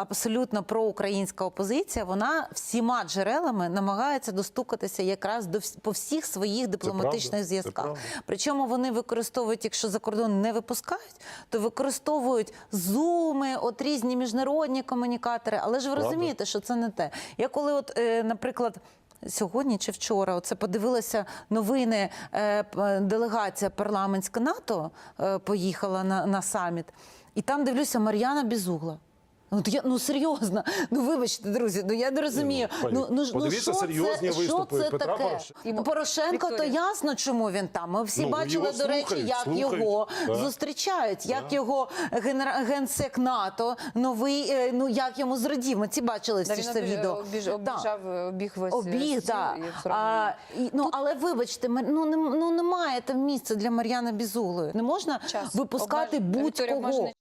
абсолютно проукраїнська опозиція, вона всіма джерелами намагається достукатися якраз до по всіх своїх дипломатичних зв'язках. Причому вони використовують, якщо за кордон не випускають, то використовують зуми, от різні міжнародні комунікатори. Але ж ви Правда. розумієте, що це не те. Я коли, от, е, наприклад. Сьогодні чи вчора оце подивилася новини. е, Делегація парламентська НАТО е, поїхала на, на саміт, і там дивлюся Мар'яна От я ну серйозно. Ну вибачте, друзі. Ну я не розумію. ну, Ну ну ну подивіться що серйозні це, виступи що це Петра таке? Порошенка. Ну, Порошенко, то ясно, чому він там. Ми всі Ну, бачили, його до речі, слухають, як слухають, його так. зустрічають, як його генера... генсек НАТО, новий, е, ну як йому зрадів. Ми ці бачили Да, всі він ж це обіж- відео. обіж- Да. обіжав, обіг весь Обіг, так. і все одно. А, і, ну, але вибачте, ми- ну, не, ну немає там місця для Мар'яни Бізуглої. Не можна Час. випускати Обмеж- Вікторія, будь-кого. обмежений